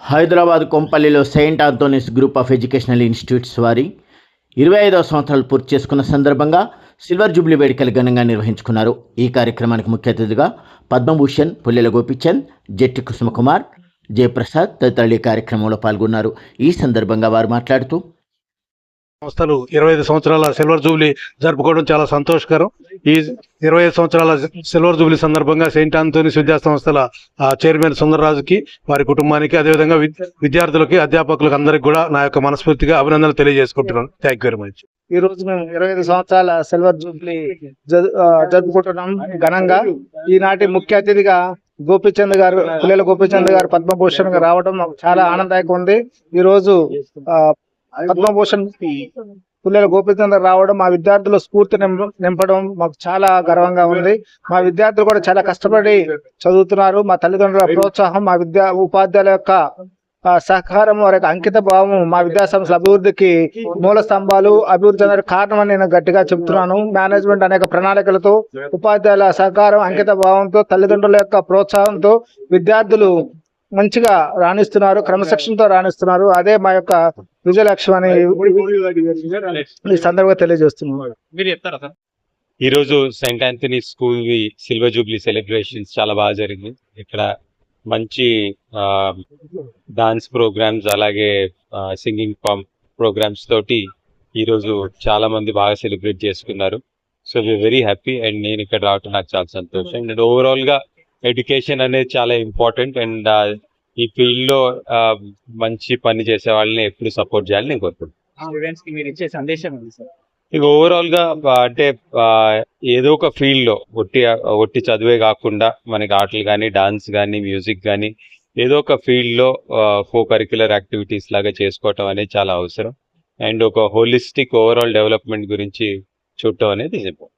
Hyderabad కొంపల్లిలో saint Anthony's group of educational institutes వారి ఇరవై ఐదవ సంవత్సరాలు పూర్తి చేసుకున్న సందర్భంగా సిల్వర్ జూబ్లీ వేడుకలు ఘనంగా నిర్వహించుకున్నారు. ఈ కార్యక్రమానికి ముఖ్య అతిథిగా పద్మభూషణ్ పుల్లెల గోపిచంద్ జట్టి కుసుమకుమార్ జయప్రసాద్ తదితరులు ఈ కార్యక్రమంలో పాల్గొన్నారు. ఈ సందర్భంగా వారు మాట్లాడుతూ సంస్థలు ఇరవై ఐదు సంవత్సరాల సిల్వర్ జూబ్లీ జరుపుకోవడం చాలా సంతోషకరం. ఈ ఇరవై ఐదు సంవత్సరాల సిల్వర్ జూబ్లీ సందర్భంగా సెయింట్ ఆంథోనీస్ విద్యా సంస్థల చైర్మన్ సుందరరాజుకి వారి కుటుంబానికి అదేవిధంగా విద్యార్థులకి అధ్యాపకులకు అందరికి కూడా నా యొక్క మనస్ఫూర్తిగా అభినందనలు తెలియజేసుకుంటున్నాను. థ్యాంక్ యూ వెరీ మచ్ ఈ రోజు మేము ఇరవై ఐదు సంవత్సరాల సిల్వర్ జూబ్లీ జరుపుకుంటున్నాం ఘనంగా. ఈనాటి ముఖ్య అతిథిగా గోపిచంద్ గారు పుల్లెల గోపిచంద్ గారు పద్మభూషణ్ రావడం మాకు చాలా ఆనందదాయకం ఉంది. ఈ రోజు పద్మభూషణ్ పుల్లెల గోపిచంద్ గారు రావడం మా విద్యార్థుల స్ఫూర్తి నింప- నింపడం మాకు చాలా గర్వంగా ఉంది. మా విద్యార్థులు కూడా చాలా కష్టపడి చదువుతున్నారు. మా తల్లిదండ్రుల ప్రోత్సాహం మా విద్యా ఉపాధ్యాయుల యొక్క సహకారం వారి యొక్క అంకిత భావం మా విద్యా సంస్థల అభివృద్ధికి మూల స్తంభాలు అభివృద్ధి అని నేను గట్టిగా చెప్తున్నాను. మేనేజ్మెంట్ అనేక ప్రణాళికలతో ఉపాధ్యాయుల సహకారం అంకిత భావంతో తల్లిదండ్రుల యొక్క ప్రోత్సాహంతో విద్యార్థులు మంచిగా రాణిస్తున్నారు క్రమశిక్షణతో రాణిస్తున్నారు. అదే మా యొక్క విజయ లక్ష్యం అని ఈ సందర్భంగా చెప్తారా సార్? ఈరోజు saint Anthony school we silver jubilee celebrations చాలా బాగా జరిగింది. ఇక్కడ మంచి డాన్స్ ప్రోగ్రామ్స్ అలాగే సింగింగ్ ప్రోగ్రామ్స్ తోటి ఈరోజు చాలా మంది బాగా సెలబ్రేట్ చేసుకున్నారు. So we very happy and నేను ఇక్కడ రావటం నాకు చాలా సంతోషం. అండ్ ఓవరాల్గా ఎడ్యుకేషన్ అనేది చాలా ఇంపార్టెంట్ అండ్ ఈ ఫీల్డ్లో మంచి పని చేసే వాళ్ళని ఎప్పుడు సపోర్ట్ చేయాలని నేను కోరుకుంటున్నాను స్టూడెంట్స్కి మీరు ఇచ్చే సందేశం ఉంది సార్? ఇక ఓవరాల్గా అంటే ఏదో ఒక ఫీల్డ్లో ఒట్టి ఒట్టి చదివే కాకుండా మనకి ఆటలు కానీ డాన్స్ కానీ మ్యూజిక్ కానీ ఏదో ఒక ఫీల్డ్లో కో కరిక్యులర్ యాక్టివిటీస్ లాగా చేసుకోవటం అనేది చాలా అవసరం. అండ్ ఒక హోలిస్టిక్ ఓవరాల్ డెవలప్మెంట్ గురించి చూడటం అనేది ఇంపార్టెంట్